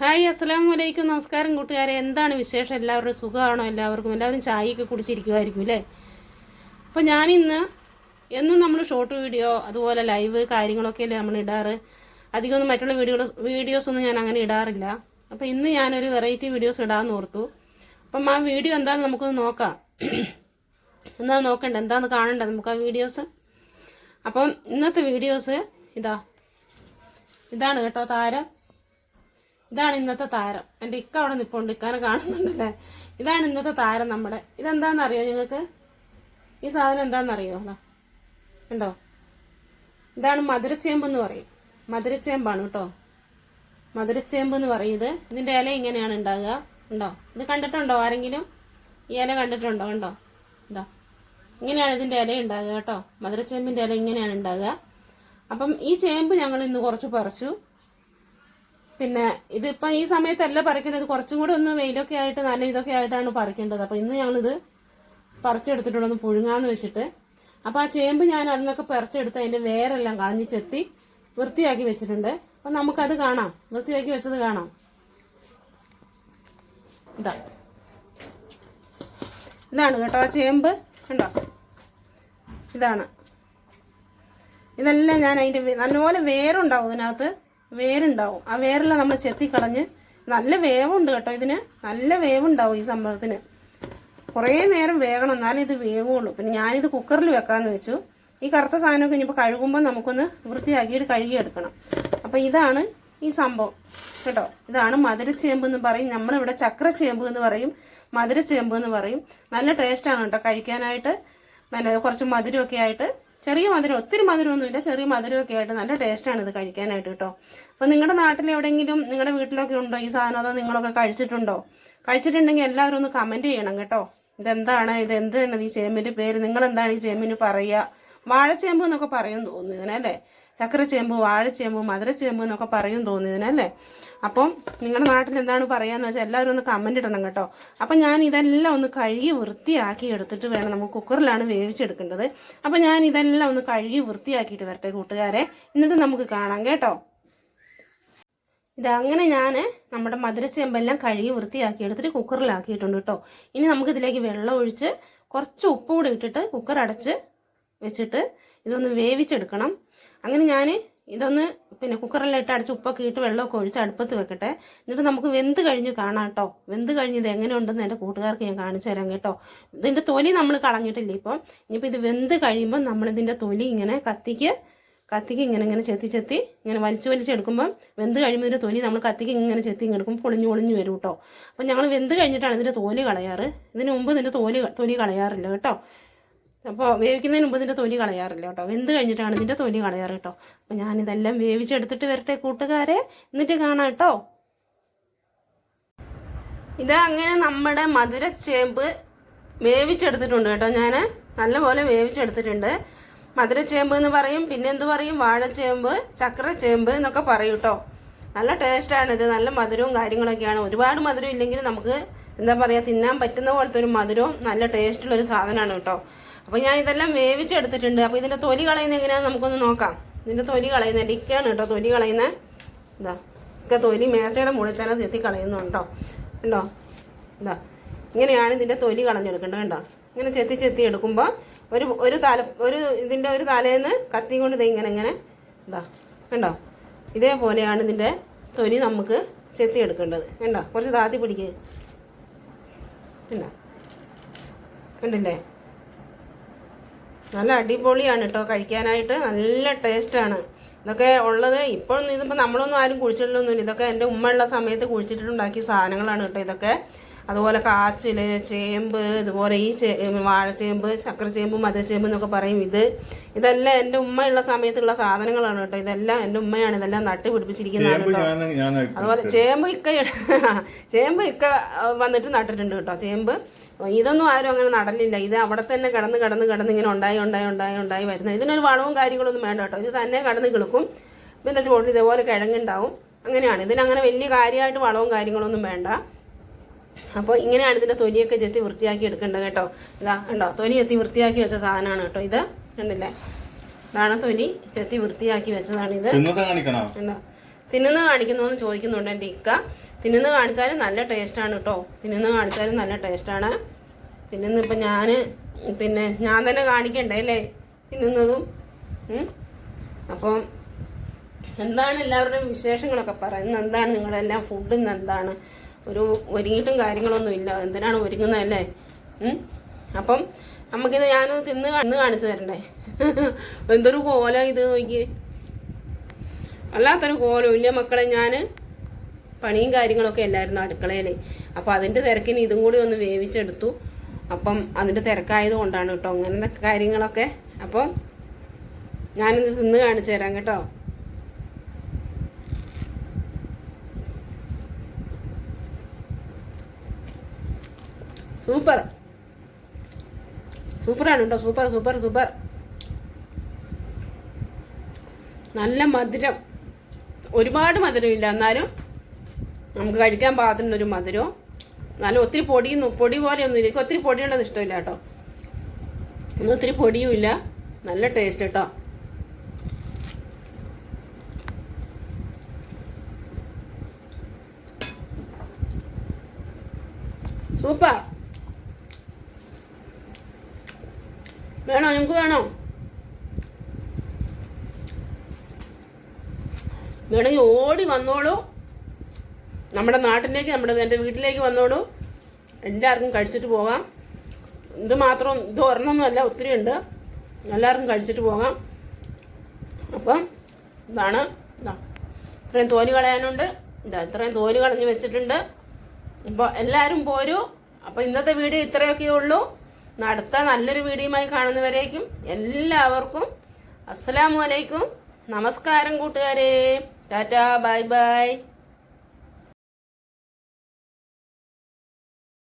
Hi അസ്സലാം വലൈക്കും നമസ്കാരം കൂട്ടുകാരെ. എന്താണ് വിശേഷം? എല്ലാവരുടെ സുഖമാണോ? എല്ലാവർക്കും എല്ലാവരും ചായയൊക്കെ കുടിച്ചിരിക്കുമായിരിക്കും അല്ലേ? അപ്പോൾ ഞാനിന്ന് എന്നും നമ്മൾ ഷോർട്ട് വീഡിയോ അതുപോലെ ലൈവ് കാര്യങ്ങളൊക്കെ അല്ലേ നമ്മൾ ഇടാറ്? അധികമൊന്നും മറ്റുള്ള വീഡിയോ വീഡിയോസൊന്നും ഞാൻ അങ്ങനെ ഇടാറില്ല. അപ്പോൾ ഇന്ന് ഞാനൊരു വെറൈറ്റി വീഡിയോസ് ഇടാമെന്ന് ഓർത്തു. അപ്പം ആ വീഡിയോ എന്താണെന്ന് നമുക്കൊന്ന് നോക്കാം. എന്താ നോക്കണ്ട? എന്താന്ന് കാണണ്ട? നമുക്ക് ആ വീഡിയോസ് അപ്പം ഇന്നത്തെ വീഡിയോസ് ഇതാ. ഇതാണ് കേട്ടോ താരം. ഇതാണ് ഇന്നത്തെ താരം. എന്റെ ഇക്ക അവിടെ നിൽപ്പുണ്ട് ഇക്കാനെ കാണുന്നുണ്ടല്ലേ? ഇതാണ് ഇന്നത്തെ താരം നമ്മുടെ. ഇതെന്താണെന്നറിയോ നിങ്ങൾക്ക്? ഈ സാധനം എന്താണെന്നറിയോ അതാ. ഉണ്ടോ ഇതാണ് മധുരച്ചേമ്പ് എന്ന് പറയും. മധുരച്ചേമ്പാണ് കേട്ടോ. മധുരച്ചേമ്പ് എന്ന് പറയുന്നത് ഇതിന്റെ ഇല ഇങ്ങനെയാണ് ഉണ്ടാകുക. ഉണ്ടോ ഇത് കണ്ടിട്ടുണ്ടോ ആരെങ്കിലും? ഈ ഇല കണ്ടിട്ടുണ്ടോ? ഉണ്ടോ ഇതാ. ഇങ്ങനെയാണ് ഇതിന്റെ ഇല ഉണ്ടാകുക കേട്ടോ. മധുരച്ചേമ്പിന്റെ ഇല ഇങ്ങനെയാണ് ഉണ്ടാകുക. അപ്പം ഈ ചേമ്പ് ഞങ്ങൾ ഇന്ന് കുറച്ച് പറിച്ചു. പിന്നെ ഇതിപ്പോൾ ഈ സമയത്തല്ല പറിക്കേണ്ടത്. കുറച്ചും കൂടെ ഒന്ന് വെയിലൊക്കെ ആയിട്ട് നല്ല ഇതൊക്കെ ആയിട്ടാണ് പറിക്കേണ്ടത്. അപ്പോൾ ഇന്ന് ഞങ്ങളിത് പറിച്ചെടുത്തിട്ടുണ്ടെന്ന് പുഴുങ്ങാന്ന് വെച്ചിട്ട്. അപ്പോൾ ആ ചേമ്പ് ഞാൻ അതിനൊക്കെ പറിച്ചെടുത്ത് അതിന്റെ വേരെല്ലാം കളഞ്ഞ് ചെത്തി വൃത്തിയാക്കി വെച്ചിട്ടുണ്ട്. അപ്പം നമുക്കത് കാണാം. വൃത്തിയാക്കി വെച്ചത് കാണാം. ഇതാ. ഇതാണ് കേട്ടോ ആ ചേമ്പ്. കണ്ടോ? ഇതാണ്. ഇതെല്ലാം ഞാൻ അതിന്റെ നല്ലപോലെ വേരുണ്ടാവും ഇതിനകത്ത്. വേരുണ്ടാവും. ആ വേരെല്ലാം നമ്മൾ ചെത്തിക്കളഞ്ഞ് നല്ല വേവുണ്ട് കേട്ടോ ഇതിന്. നല്ല വേവുണ്ടാവും ഈ സംഭവത്തിന്. കുറേ നേരം വേകണം എന്നാലേ ഇത് വേവുള്ളൂ. പിന്നെ ഞാനിത് കുക്കറിൽ വെക്കാമെന്ന് വെച്ചു. ഈ കറുത്ത സാധനമൊക്കെ ഇനിയിപ്പോൾ കഴുകുമ്പോൾ നമുക്കൊന്ന് വൃത്തിയാക്കിയിട്ട് കഴുകിയെടുക്കണം. അപ്പോൾ ഇതാണ് ഈ സംഭവം കേട്ടോ. ഇതാണ് മധുരച്ചേമ്പ് എന്ന് പറയും. നമ്മളിവിടെ ചക്രച്ചേമ്പ് എന്ന് പറയും. മധുരച്ചേമ്പ് എന്ന് പറയും. നല്ല ടേസ്റ്റാണ് കേട്ടോ കഴിക്കാനായിട്ട്. കുറച്ച് മധുരമൊക്കെ ആയിട്ട് ചെറിയ മധുരം ഒത്തിരി മധുരമൊന്നുമില്ല. ചെറിയ മധുരമൊക്കെ ആയിട്ട് നല്ല ടേസ്റ്റാണ് ഇത് കഴിക്കാനായിട്ട് കേട്ടോ. അപ്പോൾ നിങ്ങളുടെ നാട്ടിൽ എവിടെയെങ്കിലും നിങ്ങളുടെ വീട്ടിലൊക്കെ ഉണ്ടോ ഈ സാധനം? അതോ നിങ്ങളൊക്കെ കഴിച്ചിട്ടുണ്ടോ? കഴിച്ചിട്ടുണ്ടെങ്കിൽ എല്ലാവരും ഒന്ന് കമന്റ് ചെയ്യണം കേട്ടോ. ഇതെന്താണ്? ഇത് എന്ത് ഈ ചേമ്പിന്റെ പേര്? നിങ്ങൾ എന്താണ് ഈ ചേമ്പിന് പറയുക? വാഴച്ചേമ്പ് എന്നൊക്കെ പറയും തോന്നുന്നു ഇതിനല്ലേ ചക്രച്ചേമ്പ് വാഴച്ചേമ്പ് മധുരച്ചേമ്പ് എന്നൊക്കെ പറയും തോന്നിയതിനല്ലേ അപ്പം നിങ്ങളുടെ നാട്ടിൽ എന്താണ് പറയാന്ന് വെച്ചാൽ എല്ലാവരും ഒന്ന് കമന്റ് ഇടണം കേട്ടോ. അപ്പം ഞാൻ ഇതെല്ലാം ഒന്ന് കഴുകി വൃത്തിയാക്കി എടുത്തിട്ട് വേണം നമുക്ക് കുക്കറിലാണ് വേവിച്ചെടുക്കേണ്ടത്. അപ്പം ഞാൻ ഇതെല്ലാം ഒന്ന് കഴുകി വൃത്തിയാക്കിയിട്ട് വരട്ടെ കൂട്ടുകാരെ. എന്നിട്ട് നമുക്ക് കാണാം കേട്ടോ. ഇതങ്ങനെ ഞാൻ നമ്മുടെ മധുരച്ചേമ്പെല്ലാം കഴുകി വൃത്തിയാക്കി എടുത്തിട്ട് കുക്കറിലാക്കിയിട്ടുണ്ട് കേട്ടോ. ഇനി നമുക്കിതിലേക്ക് വെള്ളം ഒഴിച്ച് കുറച്ച് ഉപ്പ് കൂടി ഇട്ടിട്ട് കുക്കർ അടച്ച് വെച്ചിട്ട് ഇതൊന്ന് വേവിച്ചെടുക്കണം. അങ്ങനെ ഞാൻ ഇതൊന്ന് പിന്നെ കുക്കറിൽ ഇട്ട് അടച്ച് ഉപ്പൊക്കെ ഇട്ട് വെള്ളമൊക്കെ ഒഴിച്ച് അടുപ്പത്ത് വെക്കട്ടെ. എന്നിട്ട് നമുക്ക് വെന്ത് കഴിഞ്ഞ് കാണാം കേട്ടോ. വെന്ത് കഴിഞ്ഞ് ഇത് എങ്ങനെയുണ്ടെന്ന് എന്റെ കൂട്ടുകാർക്ക് ഞാൻ കാണിച്ചു തരാം കേട്ടോ. ഇതിന്റെ തൊലി നമ്മൾ കളഞ്ഞിട്ടില്ല ഇപ്പോൾ ഇനിയിപ്പോൾ ഇത് വെന്ത് കഴിയുമ്പോൾ നമ്മളിതിന്റെ തൊലി ഇങ്ങനെ കത്തിക്ക് കത്തിക്ക് ഇങ്ങനെ ഇങ്ങനെ ചെത്തി ചെത്തി ഇങ്ങനെ വലിച്ചു വലിച്ചെടുക്കുമ്പോൾ വെന്ത് കഴിയുമ്പോൾ ഇതിന്റെ തൊലി നമ്മൾ കത്തിക്ക് ഇങ്ങനെ ചെത്തി എടുക്കുമ്പോൾ പൊളിഞ്ഞു പൊളിഞ്ഞു വരും കേട്ടോ. അപ്പോൾ ഞങ്ങൾ വെന്ത് കഴിഞ്ഞിട്ടാണ് ഇതിന്റെ തോൽ കളയാറ്. ഇതിന് മുമ്പ് ഇതിന്റെ തോൽ തൊലി കളയാറില്ല കേട്ടോ. അപ്പോൾ വേവിക്കുന്നതിന് മുമ്പ് ഇതിന്റെ തൊലി കളയാറില്ല കേട്ടോ. വെന്ത് കഴിഞ്ഞിട്ടാണ് ഇതിന്റെ തൊലി കളയാറ് കേട്ടോ. അപ്പോൾ ഞാനിതെല്ലാം വേവിച്ചെടുത്തിട്ട് വരട്ടെ കൂട്ടുകാരെ. എന്നിട്ട് കാണാം കേട്ടോ. ഇത് അങ്ങനെ നമ്മുടെ മധുരച്ചേമ്പ് വേവിച്ചെടുത്തിട്ടുണ്ട് കേട്ടോ ഞാൻ നല്ലപോലെ വേവിച്ചെടുത്തിട്ടുണ്ട്. മധുര ചേമ്പ് എന്ന് പറയും പിന്നെ എന്ത് പറയും? വാഴച്ചേമ്പ് ചക്രച്ചേമ്പ് എന്നൊക്കെ പറയും കേട്ടോ. നല്ല ടേസ്റ്റാണ് ഇത്. നല്ല മധുരവും കാര്യങ്ങളൊക്കെയാണ്. ഒരുപാട് മധുരം ഇല്ലെങ്കിൽ നമുക്ക് എന്താ പറയുക തിന്നാൻ പറ്റുന്ന പോലത്തെ ഒരു മധുരവും നല്ല ടേസ്റ്റുള്ളൊരു സാധനമാണ് കേട്ടോ. അപ്പോൾ ഞാൻ ഇതെല്ലാം വേവിച്ചെടുത്തിട്ടുണ്ട്. അപ്പോൾ ഇതിന്റെ തൊലി കളയുന്ന എങ്ങനെയാണെന്ന് നമുക്കൊന്ന് നോക്കാം. ഇതിന്റെ തൊലി കളയുന്നത് ഇക്കയാണ് കേട്ടോ തൊലി കളയുന്നത് ഇതാ ഒക്കെ തൊലി മേശയുടെ മുകളിൽ തന്നെ തെത്തി കളയുന്നുണ്ടോ? ഉണ്ടോ? ഇതാ ഇങ്ങനെയാണ് ഇതിന്റെ തൊലി കളഞ്ഞെടുക്കേണ്ടത് കണ്ടോ? ഇങ്ങനെ ചെത്തി ചെത്തി എടുക്കുമ്പോൾ ഒരു ഒരു തല ഒരു ഇതിന്റെ ഒരു തലേന്ന് കത്തി കൊണ്ട് ഇത് ഇങ്ങനെ ഇങ്ങനെ ഇതാ കണ്ടോ? ഇതേപോലെയാണ് ഇതിന്റെ തൊലി നമുക്ക് ചെത്തി എടുക്കേണ്ടത്. കണ്ടോ? കുറച്ച് താത്തി പിടിക്കുക കണ്ടോ? കണ്ടില്ലേ? നല്ല അടിപൊളിയാണ് കേട്ടോ കഴിക്കാനായിട്ട് നല്ല ടേസ്റ്റാണ് ഇതൊക്കെ ഉള്ളത് ഇപ്പോൾ ഇതിപ്പോൾ നമ്മളൊന്നും ആരും കുഴിച്ചിട്ടില്ലൊന്നുമില്ല ഇതൊക്കെ എന്റെ ഉമ്മ ഉള്ള സമയത്ത് കുഴിച്ചിട്ടുണ്ടാക്കിയ സാധനങ്ങളാണ് കേട്ടോ ഇതൊക്കെ. അതുപോലെ കാച്ചിൽ ചേമ്പ് ഇതുപോലെ ഈ ചേ വാഴച്ചേമ്പ് ചക്രച്ചേമ്പ് മധുരച്ചേമ്പ് എന്നൊക്കെ പറയും ഇത്. ഇതെല്ലാം എന്റെ ഉമ്മയുള്ള സമയത്തുള്ള സാധനങ്ങളാണ് കേട്ടോ. ഇതെല്ലാം എന്റെ ഉമ്മയാണ് ഇതെല്ലാം നട്ട് പിടിപ്പിച്ചിരിക്കുന്നതാണ് അതുപോലെ ചേമ്പ് ഇക്ക ചേമ്പ് ഇക്ക വന്നിട്ട് നട്ടിട്ടുണ്ട് കേട്ടോ. ചേമ്പ്. ഇതൊന്നും ആരും അങ്ങനെ നടലില്ല. ഇത് അവിടെ തന്നെ കിടന്ന് കിടന്ന് കിടന്ന് ഇങ്ങനെ ഉണ്ടായി ഉണ്ടായി ഉണ്ടായി ഉണ്ടായി വരുന്നത്. ഇതിനൊരു വളവും കാര്യങ്ങളൊന്നും വേണ്ട കേട്ടോ. ഇത് തന്നെ കിടന്ന് കിളുക്കും. പിന്നെ ചോട്ടിൽ ഇതേപോലെ കിഴങ്ങുണ്ടാവും. അങ്ങനെയാണ്. ഇതിനങ്ങനെ വലിയ കാര്യമായിട്ട് വളവും കാര്യങ്ങളൊന്നും വേണ്ട. അപ്പോൾ ഇങ്ങനെയാണ് ഇതിന്റെ തൊലിയൊക്കെ ചെത്തി വൃത്തിയാക്കി എടുക്കേണ്ടത് കേട്ടോ. ഇതാ കണ്ടോ? തൊലി ചെത്തി വൃത്തിയാക്കി വെച്ച സാധനമാണ് കേട്ടോ ഇത്. കണ്ടില്ലേ? ഇതാണ് തൊലി ചെത്തി വൃത്തിയാക്കി വെച്ചതാണ് ഇത്. കണ്ടോ കാണിക്കണോ? ഉണ്ടോ തിന്നുന്ന കാണിക്കുന്നതെന്ന് ചോദിക്കുന്നുണ്ട് എന്റെ ഇക്ക. തിന്നുന്ന കാണിച്ചാലും നല്ല ടേസ്റ്റാണ് കേട്ടോ. തിന്നുന്ന കാണിച്ചാലും നല്ല ടേസ്റ്റാണ് തിന്നുന്ന ഇപ്പം ഞാൻ പിന്നെ ഞാൻ തന്നെ കാണിക്കണ്ടേ അല്ലേ? തിന്നുന്നതും. അപ്പോൾ അപ്പം എന്താണ് എല്ലാവരുടെയും വിശേഷങ്ങളൊക്കെ പറയുന്നത്? എന്താണ് നിങ്ങളെല്ലാം ഫുഡ് എന്താണ്? ഒരു ഒരുങ്ങിയിട്ടും കാര്യങ്ങളൊന്നും ഇല്ല. എന്തിനാണ് ഒരുങ്ങുന്നതല്ലേ? അപ്പം നമുക്കിത് ഞാൻ തിന്ന് കണ്ണ് കാണിച്ചു തരണ്ടേ? എന്തൊരു കോല ഇത് നോക്കി വല്ലാത്തൊരു കോലം. ഇല്ല മക്കളെ ഞാൻ പണിയും കാര്യങ്ങളൊക്കെ അല്ലായിരുന്നു അടുക്കളയിൽ അപ്പോൾ അതിന്റെ തിരക്കിന് ഇതും കൂടി ഒന്ന് വേവിച്ചെടുത്തു. അപ്പം അതിന്റെ തിരക്കായത് കൊണ്ടാണ് കേട്ടോ അങ്ങനത്തെ കാര്യങ്ങളൊക്കെ. അപ്പം ഞാനിത് തിന്ന് കാണിച്ചു തരാം കേട്ടോ. സൂപ്പർ. സൂപ്പറാണ് കേട്ടോ സൂപ്പർ സൂപ്പർ സൂപ്പർ. നല്ല മധുരം. ഒരുപാട് മധുരമില്ല. എന്നാലും നമുക്ക് കഴിക്കാൻ പാകത്തിനൊരു മധുരവും. എന്നാലും ഒത്തിരി പൊടിയൊന്നും പൊടി പോലെയൊന്നും ഇല്ല. എനിക്ക് ഒത്തിരി പൊടിയുള്ളത് ഇഷ്ടമില്ല കേട്ടോ ഒന്നും ഒത്തിരി പൊടിയും ഇല്ല. നല്ല ടേസ്റ്റ് കേട്ടോ സൂപ്പർ. വേണോ? നിങ്ങൾക്ക് വേണോ? വേണമെങ്കിൽ ഓടി വന്നോളൂ. നമ്മുടെ നാട്ടിലേക്ക് നമ്മുടെ എന്റെ വീട്ടിലേക്ക് വന്നോളൂ. എല്ലാവർക്കും കഴിച്ചിട്ട് പോകാം. ഇത് മാത്രം ഇത് ഒരെണ്ണമൊന്നുമല്ല ഒത്തിരി ഉണ്ട്. എല്ലാവർക്കും കഴിച്ചിട്ട് പോകാം. അപ്പം ഇതാണ് ഇതാ. ഇത്രയും തോൽ കളയാനുണ്ട്. ഇതാ ഇത്രയും തോൽ കളഞ്ഞ് വെച്ചിട്ടുണ്ട്. അപ്പോൾ എല്ലാവരും പോരൂ. അപ്പോൾ ഇന്നത്തെ വീഡിയോ ഇത്രയൊക്കെ ഉള്ളൂ. അടുത്ത നല്ലൊരു വീഡിയോയുമായി കാണുന്നവരേക്കും എല്ലാവർക്കും അസ്സലാമു അലൈക്കും. നമസ്കാരം കൂട്ടുകാരെ. ടാറ്റാ ബൈ ബൈ.